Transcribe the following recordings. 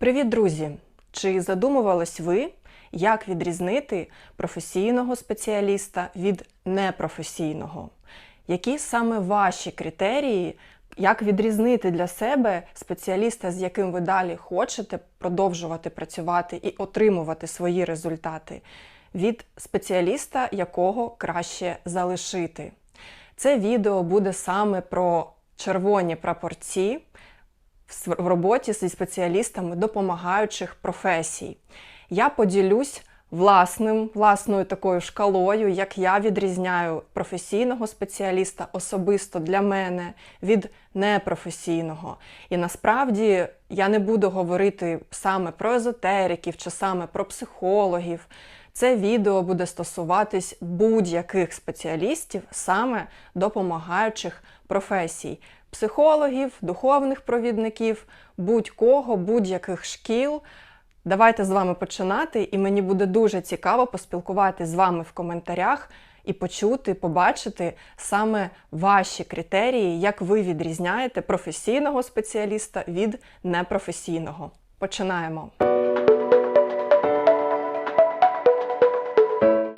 Привіт, друзі! Чи задумувались ви, як відрізнити професійного спеціаліста від непрофесійного? Які саме ваші критерії, як відрізнити для себе спеціаліста, з яким ви далі хочете продовжувати працювати і отримувати свої результати, від спеціаліста, якого краще залишити? Це відео буде саме про червоні прапорці в роботі зі спеціалістами допомагаючих професій. Я поділюсь власним, власною такою шкалою, як я відрізняю професійного спеціаліста особисто для мене від непрофесійного. І насправді я не буду говорити саме про езотериків чи саме про психологів. Це відео буде стосуватись будь-яких спеціалістів, саме допомагаючих професій, психологів, духовних провідників, будь-кого, будь-яких шкіл. Давайте з вами починати, і мені буде дуже цікаво поспілкуватися з вами в коментарях і почути, побачити саме ваші критерії, як ви відрізняєте професійного спеціаліста від непрофесійного. Починаємо.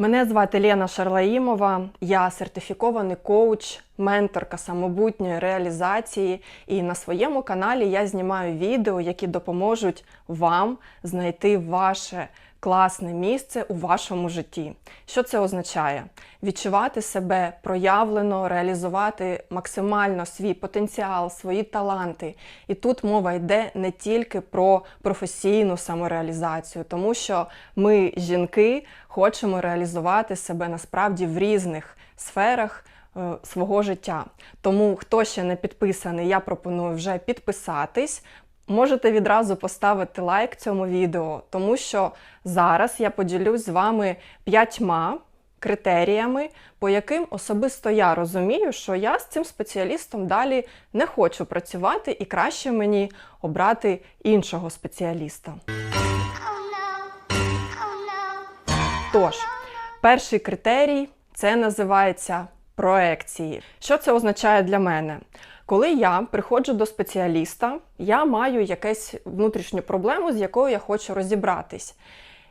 Мене звати Лена Шарлаїмова, я сертифікований коуч, менторка самобутньої реалізації. І на своєму каналі я знімаю відео, які допоможуть вам знайти ваше класне місце у вашому житті. Що це означає? Відчувати себе проявлено, реалізувати максимально свій потенціал, свої таланти. І тут мова йде не тільки про професійну самореалізацію, тому що ми, жінки, хочемо реалізувати себе насправді в різних сферах. е, Свого життя. Тому, хто ще не підписаний, я пропоную вже підписатись. Можете відразу поставити лайк цьому відео, тому що зараз я поділюсь з вами п'ятьма критеріями, по яким особисто я розумію, що я з цим спеціалістом далі не хочу працювати і краще мені обрати іншого спеціаліста. Тож, перший критерій це називається проекції. Що це означає для мене? Коли я приходжу до спеціаліста, я маю якусь внутрішню проблему, з якою я хочу розібратись.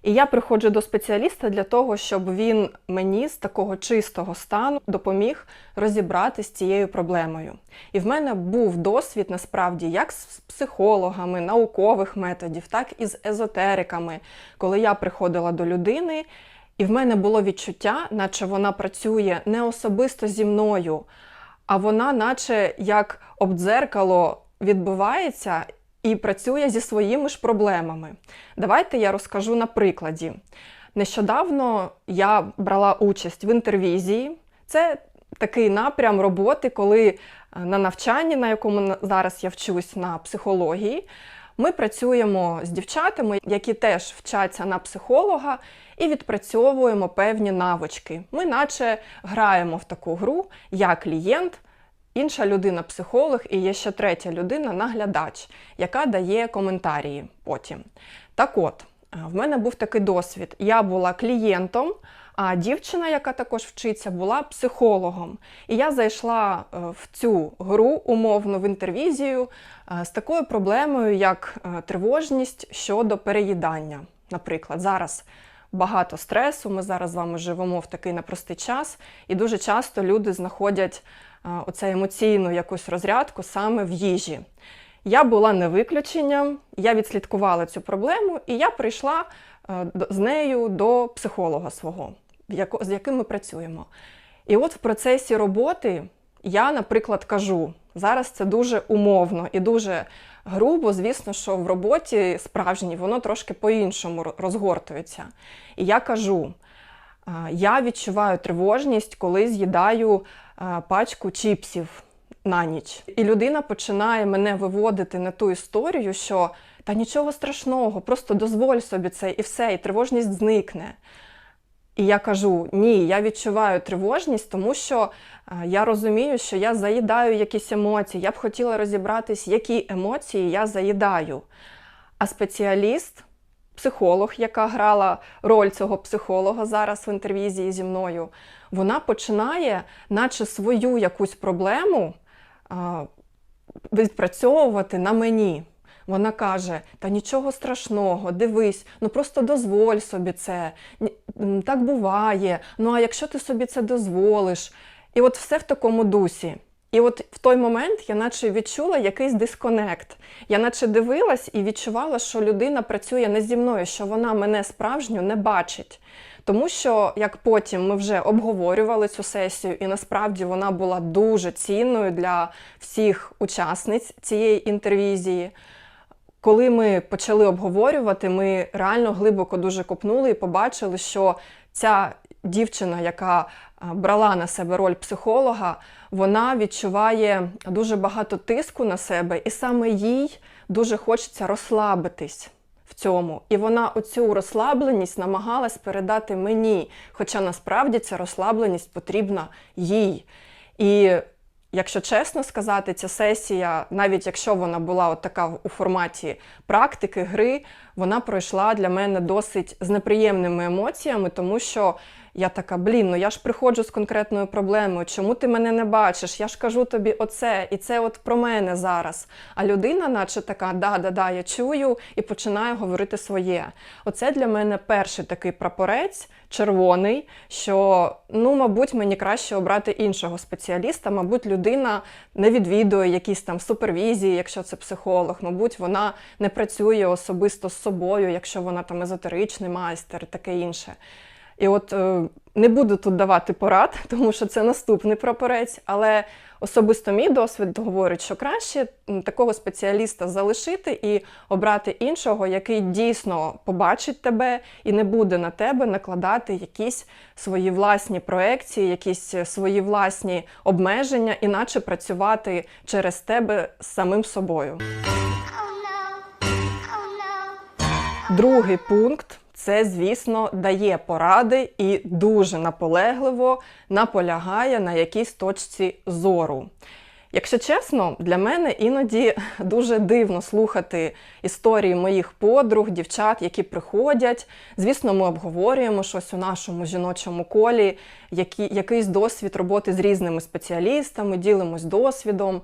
І я приходжу до спеціаліста для того, щоб він мені з такого чистого стану допоміг розібратись з цією проблемою. І в мене був досвід насправді як з психологами, наукових методів, так і з езотериками, коли я приходила до людини, і в мене було відчуття, наче вона працює не особисто зі мною, а вона, наче як об дзеркало, відбувається і працює зі своїми ж проблемами. Давайте я розкажу на прикладі. Нещодавно я брала участь в інтервізії. Це такий напрям роботи, коли е, на навчанні, на якому зараз я вчусь на психології, ми працюємо з дівчатами, які теж вчаться на психолога, і відпрацьовуємо певні навички. Ми, наче, граємо в таку гру, я клієнт, інша людина психолог, і є ще третя людина наглядач, яка дає коментарі потім. Так от, е, в мене був такий досвід. Я була клієнтом, а дівчина, яка також вчиться, була психологом. І я зайшла е, в цю гру умовно в інтервізію з такою проблемою, як е, тривожність щодо переїдання. Наприклад, зараз багато стресу. Ми зараз з вами живемо в такий непростий час, і дуже часто люди знаходять е, оце емоційну якусь розрядку саме в їжі. Я була не виключенням, я відслідкувала цю проблему, і я прийшла е, з нею до психолога свого, з яким ми працюємо. І от в процесі роботи я, наприклад, кажу, зараз це дуже умовно і дуже грубо, звісно, що в роботі справжній воно трошки по-іншому розгортується. І я кажу, я відчуваю тривожність, коли з'їдаю пачку чіпсів на ніч. І людина починає мене виводити на ту історію, що та нічого страшного, просто дозволь собі це і все, і тривожність зникне. І я кажу: ні, я відчуваю тривожність, тому що е, я розумію, що я заїдаю якісь емоції. Я б хотіла розібратись, які емоції я заїдаю. А спеціаліст, психолог, яка грала роль цього психолога зараз в інтервізії зі мною, вона починає, наче свою якусь проблему відпрацьовувати на мені. Вона каже: Та нічого страшного, дивись, ну просто дозволь собі це. Так буває. Ну а якщо ти собі це дозволиш? І от все в такому дусі. І от в той момент я наче відчула якийсь дисконект. Я наче дивилась і відчувала, що людина працює не зі мною, що вона мене справжню не бачить. Тому що, як потім ми вже обговорювали цю сесію, і насправді вона була дуже цінною для всіх учасниць цієї інтервізії. Коли ми почали обговорювати, ми реально глибоко дуже копнули і побачили, що ця дівчина, яка брала на себе роль психолога, вона відчуває дуже багато тиску на себе, і саме їй дуже хочеться розслабитись в цьому. І вона оцю розслабленість намагалась передати мені, хоча насправді ця розслабленість потрібна їй. І Якщо чесно сказати, ця сесія, навіть якщо вона була от така у форматі практики, гри, вона пройшла для мене досить з неприємними емоціями, тому що я така, блін, ну я ж приходжу з конкретною проблемою, чому ти мене не бачиш? Я ж кажу тобі оце, і це от про мене зараз. А людина, наче така, да, да, да, я чую, і починає говорити своє. Оце для мене перший такий прапорець, червоний, що ну, мабуть, мені краще обрати іншого спеціаліста. Мабуть, людина не відвідує якісь там супервізії, якщо це психолог. Мабуть, вона не працює особисто з собою, якщо вона там езотеричний майстер, таке інше. І от е, не буду тут давати порад, тому що це наступний прапорець, але особисто мій досвід говорить, що краще такого спеціаліста залишити і обрати іншого, який дійсно побачить тебе і не буде на тебе накладати якісь свої власні проекції, якісь свої власні обмеження, іначе працювати через тебе з самим собою. Oh. Oh. Другий пункт це, звісно, дає поради і дуже наполегливо наполягає на якійсь точці зору. Якщо чесно, для мене іноді дуже дивно слухати історії моїх подруг, дівчат, які приходять. Звісно, ми обговорюємо щось у нашому жіночому колі, які, якийсь досвід роботи з різними спеціалістами, ділимось досвідом.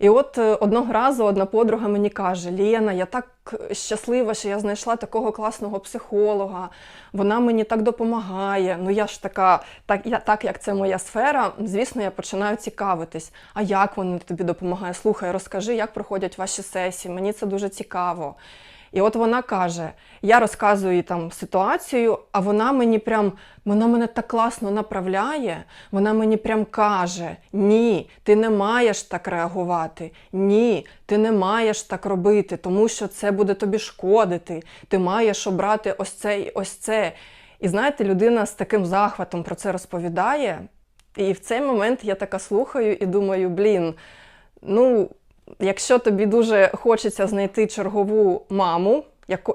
І от е, одного разу одна подруга мені каже: Лєна, я так щаслива, що я знайшла такого класного психолога. Вона мені так допомагає. Ну я ж така, так, я, так як це моя сфера, звісно, я починаю цікавитись. А як вона тобі допомагає? Слухай, розкажи, як проходять ваші сесії. Мені це дуже цікаво. І от вона каже: я розказую їй там ситуацію, а вона мені прям вона мене так класно направляє. Вона мені прям каже: Ні, ти не маєш так реагувати. Ні, ти не маєш так робити, тому що це буде тобі шкодити. Ти маєш обрати ось це і ось це. І знаєте, людина з таким захватом про це розповідає. І в цей момент я така слухаю і думаю, блін, ну, якщо тобі дуже хочеться знайти чергову маму,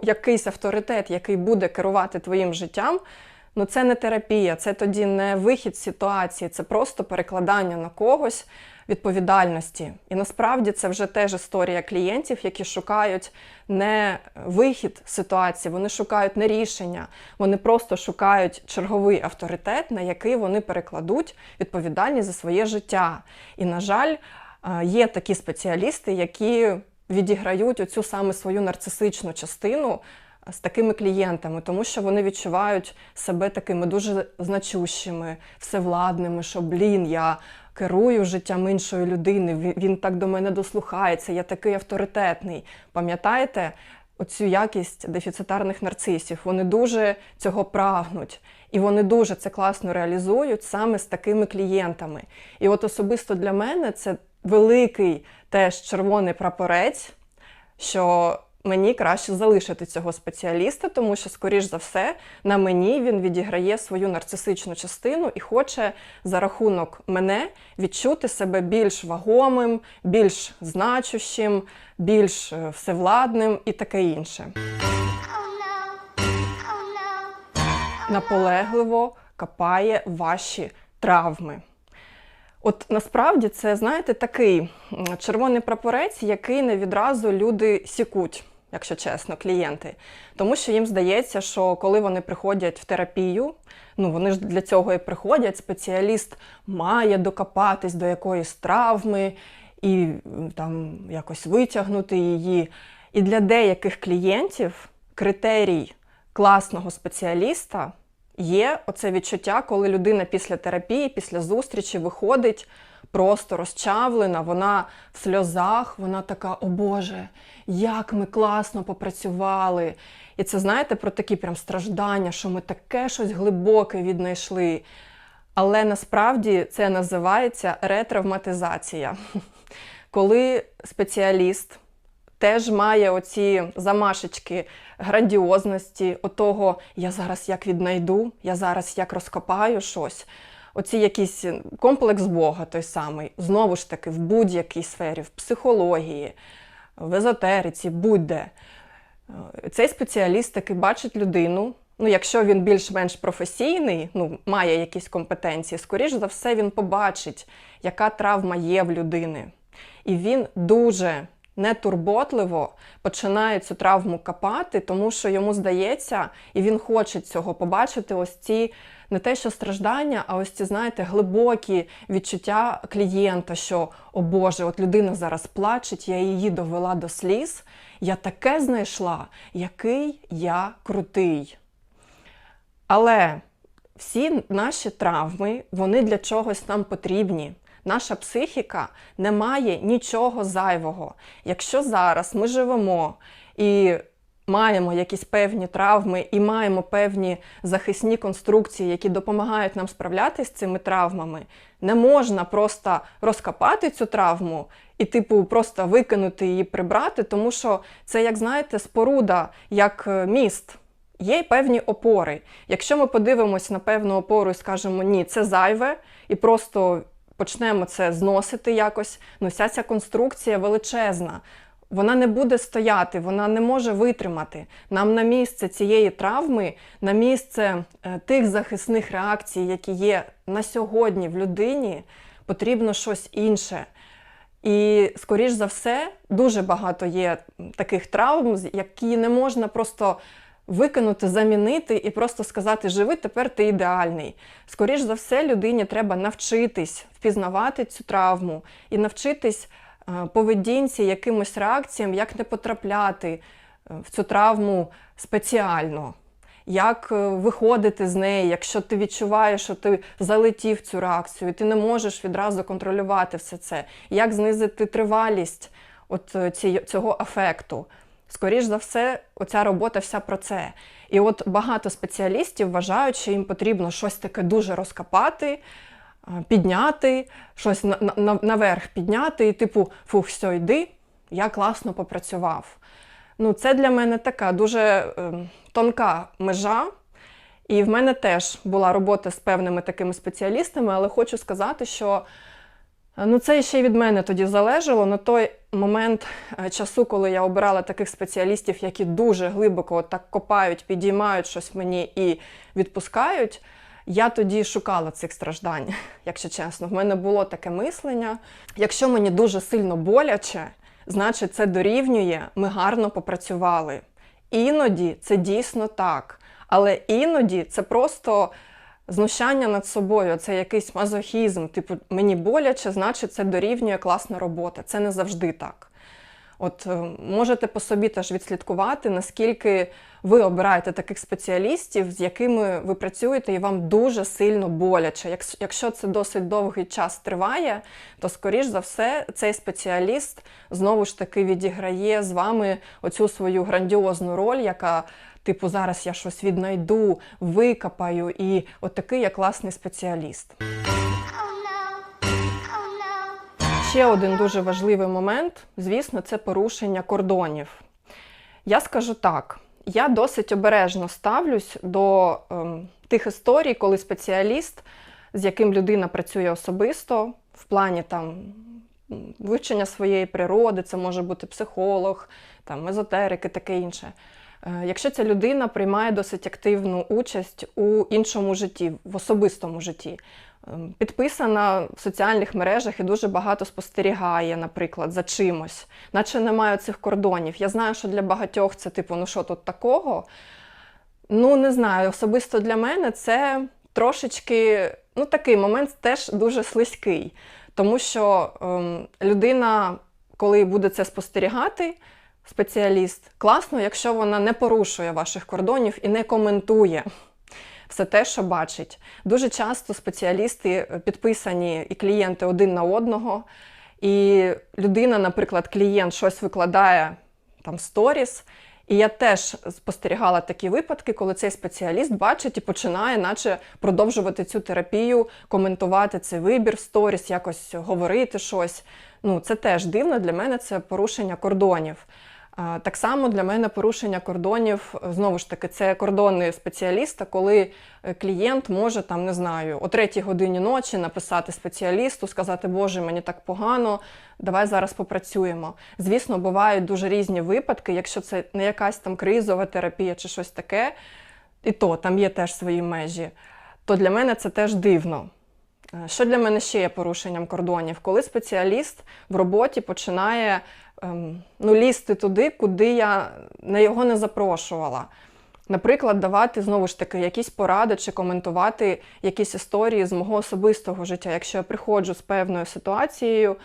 якийсь авторитет, який буде керувати твоїм життям, ну це не терапія, це тоді не вихід з ситуації, це просто перекладання на когось відповідальності. І насправді це вже теж історія клієнтів, які шукають не вихід ситуації, вони шукають не рішення, вони просто шукають черговий авторитет, на який вони перекладуть відповідальність за своє життя. І, на жаль, є такі спеціалісти, які відіграють оцю саме свою нарцисичну частину е, з такими клієнтами, тому що вони відчувають себе такими дуже значущими, всевладними, що блін, я керую життям іншої людини, він, він так до мене дослухається, я такий авторитетний. Пам'ятаєте? Оцю якість дефіцитарних нарцисів. Вони дуже цього прагнуть. І вони дуже це класно реалізують саме з такими клієнтами. І от особисто для мене це великий теж червоний прапорець, що мені краще залишити цього спеціаліста, тому що, скоріш за все, на мені він відіграє свою нарцисичну частину і хоче за рахунок мене відчути себе більш вагомим, більш значущим, більш е, всевладним і таке інше. Наполегливо копає ваші травми. От насправді це, знаєте, такий червоний прапорець, який не відразу люди сікуть, якщо чесно, клієнти. Тому що їм здається, що коли вони приходять в терапію, ну вони ж для цього і приходять, спеціаліст має докопатись до якоїсь травми і там якось витягнути її. І для деяких клієнтів критерій класного спеціаліста є оце відчуття, коли людина після терапії, після зустрічі виходить просто розчавлена, вона в сльозах, вона така, о Боже, як ми класно попрацювали. І це знаєте про такі прям страждання, що ми таке щось глибоке віднайшли. Але насправді це називається ретравматизація. Коли спеціаліст теж має оці замашечки грандіозності, отого я зараз як віднайду, я зараз як розкопаю щось. Оці якийсь комплекс Бога той самий, знову ж таки, в будь-якій сфері, в психології, в езотериці, будь-де. Е, Цей спеціаліст таки бачить людину. Ну, якщо він більш-менш професійний, ну, має якісь компетенції, скоріш за все, він побачить, яка травма є в людини. І він дуже нетурботливо починає цю травму копати, тому що йому здається, і він хоче цього побачити, ось ці не те, що страждання, а ось ці, знаєте, глибокі відчуття клієнта, що о Боже, от людина зараз плачеть, я її довела до сліз, я таке знайшла, який я крутий. Але всі наші травми, вони для чогось нам потрібні. Наша психіка не має нічого зайвого. Якщо зараз ми живемо і маємо якісь певні травми, і маємо певні захисні конструкції, які допомагають нам справлятися з цими травмами, не можна просто розкопати цю травму і, типу, просто викинути її, прибрати, тому що це, як знаєте, споруда, як е, міст. Є певні опори. Якщо ми подивимось на певну опору і скажемо ні, це зайве, і просто почнемо це зносити якось, ну вся ця конструкція величезна. Вона не буде стояти, вона не може витримати. Нам на місце цієї травми, на місце е, тих захисних реакцій, які є на сьогодні в людині, потрібно щось інше. І, скоріш за все, дуже багато є таких травм, які не можна просто викинути, замінити і просто сказати Живи, тепер ти ідеальний. Скоріш за все, людині треба навчитись впізнавати цю травму і навчитись е, поведінці, якимось реакціям, як не потрапляти е, в цю травму спеціально. Як е, виходити з неї, якщо ти відчуваєш, що ти залетів цю реакцію, і ти не можеш відразу контролювати все це, як знизити тривалість от цього афекту. Скоріш за все, оця робота вся про це. І от багато спеціалістів вважають, що їм потрібно щось таке дуже розкопати, е, підняти, щось на, на- на, наверх підняти, і типу, фух, все, йди, я класно попрацював. Ну, це для мене така дуже ем, тонка межа. І в мене теж була робота з певними такими спеціалістами, але хочу сказати, що ну, це ще й від мене тоді залежало. На той момент е, часу, коли я обирала таких спеціалістів, які дуже глибоко так копають, підіймають щось мені і відпускають. Я тоді шукала цих страждань, якщо чесно. В мене було таке мислення. Якщо мені дуже сильно боляче, значить це дорівнює, ми гарно попрацювали. Іноді це дійсно так. Але іноді це просто знущання над собою, це якийсь мазохізм. Типу, мені боляче, значить це дорівнює класна робота. Це не завжди так. От е, можете по собі теж відслідкувати, наскільки ви обираєте таких спеціалістів, з якими ви працюєте, і вам дуже сильно боляче. Якщо це досить довгий час триває, то скоріш за все цей спеціаліст знову ж таки відіграє з вами оцю свою грандіозну роль, яка. Типу, зараз я щось віднайду, викопаю, і от такий я класний спеціаліст. Ще один дуже важливий момент, звісно, це порушення кордонів. Я скажу так: я досить обережно ставлюсь до ем, тих історій, коли спеціаліст, з яким людина працює особисто, в плані там вивчення своєї природи, це може бути психолог, там езотерики, таке інше. Е, Якщо ця людина приймає досить активну участь у іншому житті, в особистому житті, ем, підписана в соціальних мережах і дуже багато спостерігає, наприклад, за чимось, наче немає цих кордонів. Я знаю, що для багатьох це типу, ну що тут такого? Ну, не знаю, особисто для мене це трошечки, ну такий момент теж дуже слизький. Тому що ем, людина, коли буде це спостерігати, спеціаліст. Класно, якщо вона не порушує ваших кордонів і не коментує все те, що бачить. Дуже часто спеціалісти е, підписані і клієнти один на одного. І людина, наприклад, клієнт щось викладає там сторіс. І я теж спостерігала такі випадки, коли цей спеціаліст бачить і починає, наче продовжувати цю терапію, коментувати цей вибір сторіс, якось говорити щось. Ну, це теж дивно. Для мене це порушення кордонів. Так само для мене порушення кордонів, знову ж таки, це кордони спеціаліста, коли е, клієнт може там, не знаю, о третій годині ночі написати спеціалісту, сказати, Боже, мені так погано, давай зараз попрацюємо. Звісно, бувають дуже різні випадки, якщо це не якась там кризова терапія чи щось таке, і то там є теж свої межі, то для мене це теж дивно. Е, Що для мене ще є порушенням кордонів? Коли спеціаліст в роботі починає ем, ну, лізти туди, куди я на його не запрошувала. Наприклад, давати знову ж таки якісь поради чи коментувати якісь історії з мого особистого життя. Якщо я приходжу з певною ситуацією,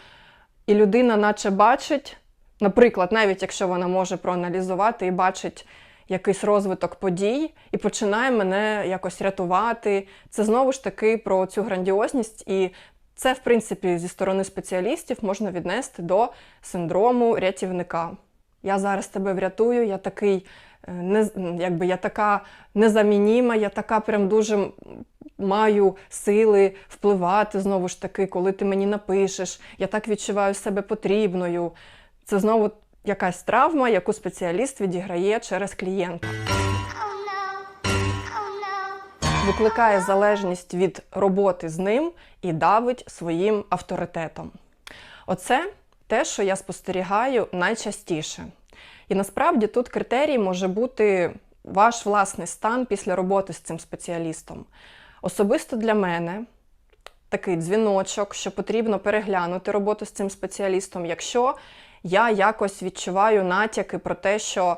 і людина, наче бачить, наприклад, навіть якщо вона може проаналізувати і бачить якийсь розвиток подій, і починає мене якось рятувати. Це знову ж таки про цю грандіозність, і це, в принципі, зі сторони спеціалістів можна віднести до синдрому рятівника. Я зараз тебе врятую, я такий, е, не, якби я така незамініма, я така прям дуже маю сили впливати знову ж таки, коли ти мені напишеш. Я так відчуваю себе потрібною. Це знову якась травма, яку спеціаліст відіграє через клієнта. Викликає залежність від роботи з ним і давить своїм авторитетом. Оце те, що я спостерігаю найчастіше. І насправді тут критерій може бути ваш власний стан після роботи з цим спеціалістом. Особисто для мене такий дзвіночок, що потрібно переглянути роботу з цим спеціалістом, якщо я якось відчуваю натяки про те, що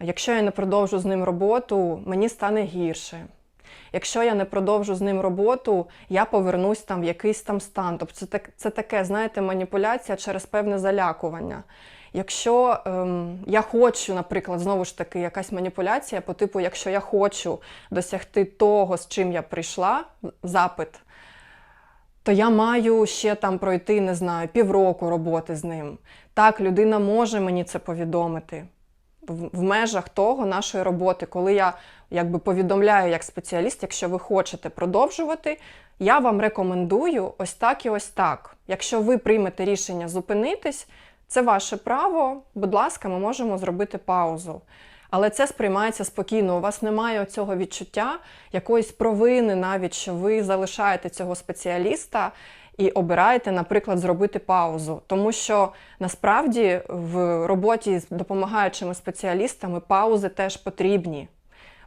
якщо я не продовжу з ним роботу, мені стане гірше. Якщо я не продовжу з ним роботу, я повернусь там в якийсь там стан. Тобто це, це таке, знаєте, маніпуляція через певне залякування. Якщо ем, я хочу, наприклад, знову ж таки, якась маніпуляція по типу, якщо я хочу досягти того, з чим я прийшла, запит, то я маю ще там пройти, не знаю, півроку роботи з ним. Так, людина може мені це повідомити в межах того нашої роботи, коли я якби повідомляю як спеціаліст, якщо ви хочете продовжувати, я вам рекомендую ось так і ось так. Якщо ви приймете рішення зупинитись, це ваше право. Будь ласка, ми можемо зробити паузу. Але це сприймається спокійно. У вас немає цього відчуття, якоїсь провини, навіть що ви залишаєте цього спеціаліста і обираєте, наприклад, зробити паузу. Тому що насправді в роботі з допомагаючими спеціалістами паузи теж потрібні.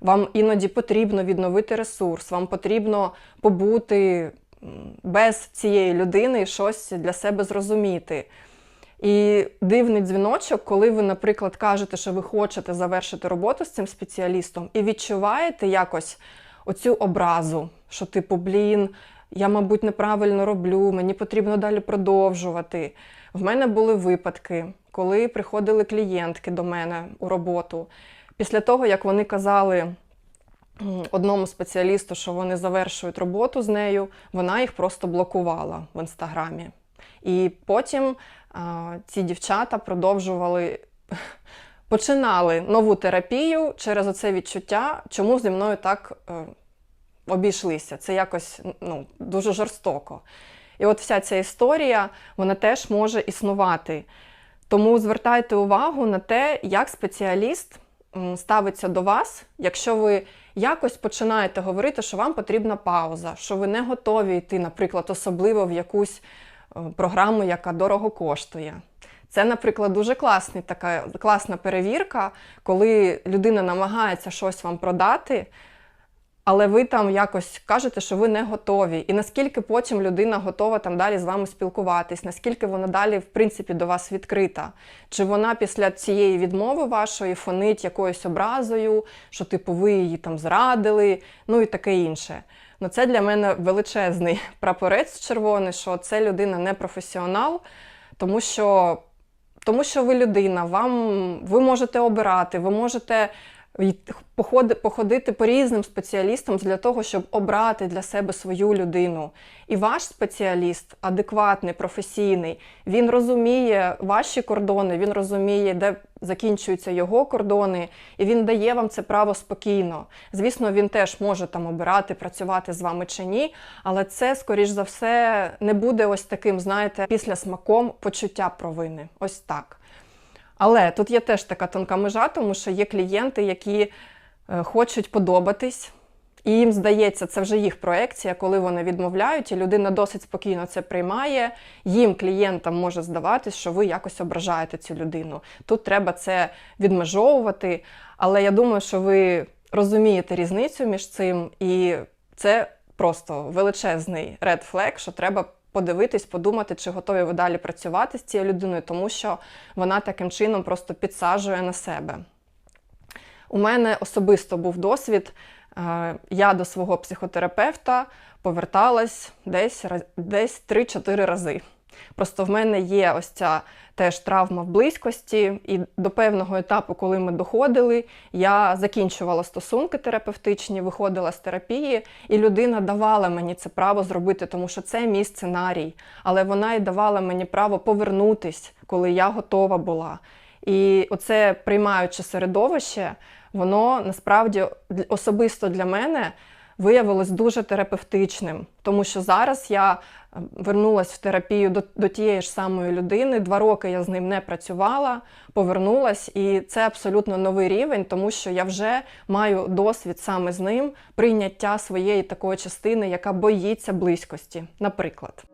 Вам іноді потрібно відновити ресурс, вам потрібно побути без цієї людини і щось для себе зрозуміти. І дивний дзвіночок, коли ви, наприклад, кажете, що ви хочете завершити роботу з цим спеціалістом, і відчуваєте якось оцю образу, що типу, блін, я, мабуть, неправильно роблю, мені потрібно далі продовжувати. В мене були випадки, коли приходили клієнтки до мене у роботу. Після того, як вони казали одному спеціалісту, що вони завершують роботу з нею, вона їх просто блокувала в інстаграмі. І потім а, ці дівчата продовжували, починали нову терапію через оце відчуття, чому зі мною так е, обійшлися. Це якось ну, дуже жорстоко. І от вся ця історія, вона теж може існувати. Тому звертайте увагу на те, як спеціаліст ставиться до вас, якщо ви якось починаєте говорити, що вам потрібна пауза, що ви не готові йти, наприклад, особливо в якусь е, програму, яка дорого коштує. Це, наприклад, дуже класний, така класна перевірка, коли людина намагається щось вам продати, але ви там якось кажете, що ви не готові. І наскільки потім людина готова там далі з вами спілкуватись, наскільки вона далі, в принципі, до вас відкрита? Чи вона після цієї відмови вашої фонить якоюсь образою, що типу ви її там зрадили, ну і таке інше. Ну, це для мене величезний прапорець червоний, що це людина не професіонал, тому що тому що ви людина, вам ви можете обирати, ви можете походити по різним спеціалістам для того, щоб обрати для себе свою людину. І ваш спеціаліст адекватний, професійний, він розуміє ваші кордони, він розуміє, де закінчуються його кордони, і він дає вам це право спокійно. Звісно, він теж може там обирати, працювати з вами чи ні, але це, скоріш за все, не буде ось таким, знаєте, після смаком почуття провини. Ось так. Але тут є теж така тонка межа, тому що є клієнти, які е, хочуть подобатись, і їм здається, це вже їх проекція, коли вони відмовляють, і людина досить спокійно це приймає. Їм, клієнтам, може здаватись, що ви якось ображаєте цю людину. Тут треба це відмежовувати. Але я думаю, що ви розумієте різницю між цим, і це просто величезний red flag, що треба подивитись, подумати, чи готові ви далі працювати з цією людиною, тому що вона таким чином просто підсаджує на себе. У мене особисто був досвід. Е, Я до свого психотерапевта поверталась десь, десь 3-4 рази. Просто в мене є ось ця теж травма в близькості, і до певного етапу, коли ми доходили, я закінчувала стосунки терапевтичні, виходила з терапії, і людина давала мені це право зробити, тому що це мій сценарій. Але вона й давала мені право повернутись, коли я готова була. І оце приймаюче середовище, воно насправді особисто для мене виявилось дуже терапевтичним, тому що зараз я вернулася вернулась в терапію до, до тієї ж самої людини. Два роки я з ним не працювала, повернулась, і це абсолютно новий рівень, тому що я вже маю досвід саме з ним прийняття своєї такої частини, яка боїться близькості, наприклад.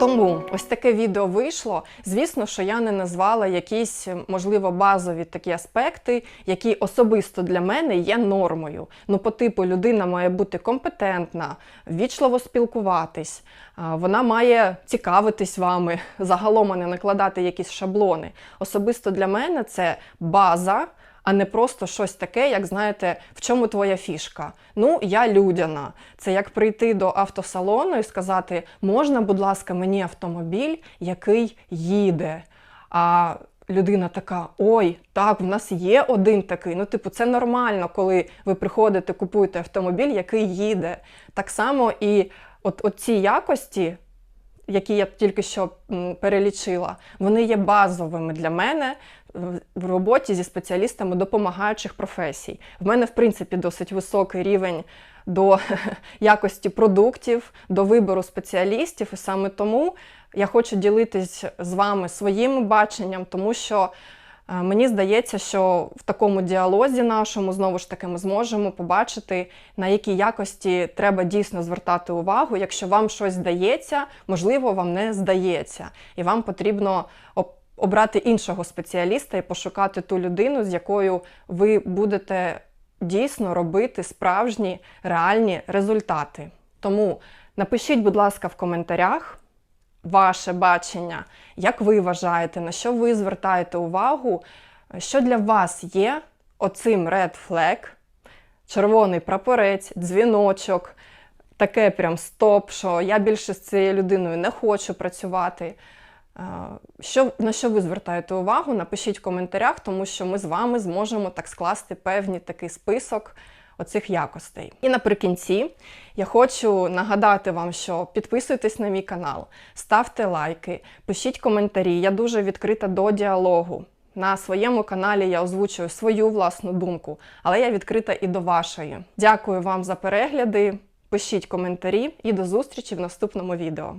Тому ось таке відео вийшло. Звісно, що я не назвала якісь, можливо, базові такі аспекти, які особисто для мене є нормою. Ну, по типу, людина має бути компетентна, ввічливо спілкуватись, вона має цікавитись вами, загалом а не накладати якісь шаблони. Особисто для мене це база а не просто щось таке, як знаєте, в чому твоя фішка. Ну, я людяна. Це як прийти до автосалону і сказати, можна, будь ласка, мені автомобіль, який їде. А людина така: ой, так, в нас є один такий. Ну, типу, це нормально, коли ви приходите, купуєте автомобіль, який їде. Так само і от, от ці якості, які я тільки що перелічила, вони є базовими для мене в- роботі зі спеціалістами допомагаючих професій. В мене, в принципі, досить високий рівень до якості продуктів, до вибору спеціалістів, і саме тому я хочу ділитись з вами своїм баченням, тому що мені здається, що в такому діалозі нашому знову ж таки ми зможемо побачити, на які якості треба дійсно звертати увагу. Якщо вам щось здається, можливо, вам не здається, і вам потрібно обрати іншого спеціаліста і пошукати ту людину, з якою ви будете дійсно робити справжні реальні результати. Тому напишіть, будь ласка, в коментарях ваше бачення, як ви вважаєте, на що ви звертаєте увагу, що для вас є оцим red flag, червоний прапорець, дзвіночок, таке прям стоп, що я більше з цією людиною не хочу працювати. Е, Що, на що ви звертаєте увагу? Напишіть в коментарях, тому що ми з вами зможемо так скласти певний такий список оцих якостей. І наприкінці я хочу нагадати вам, що підписуйтесь на мій канал, ставте лайки, пишіть коментарі. Я дуже відкрита до діалогу. На своєму каналі я озвучую свою власну думку, але я відкрита і до вашої. Дякую вам за перегляди. Пишіть коментарі і до зустрічі в наступному відео.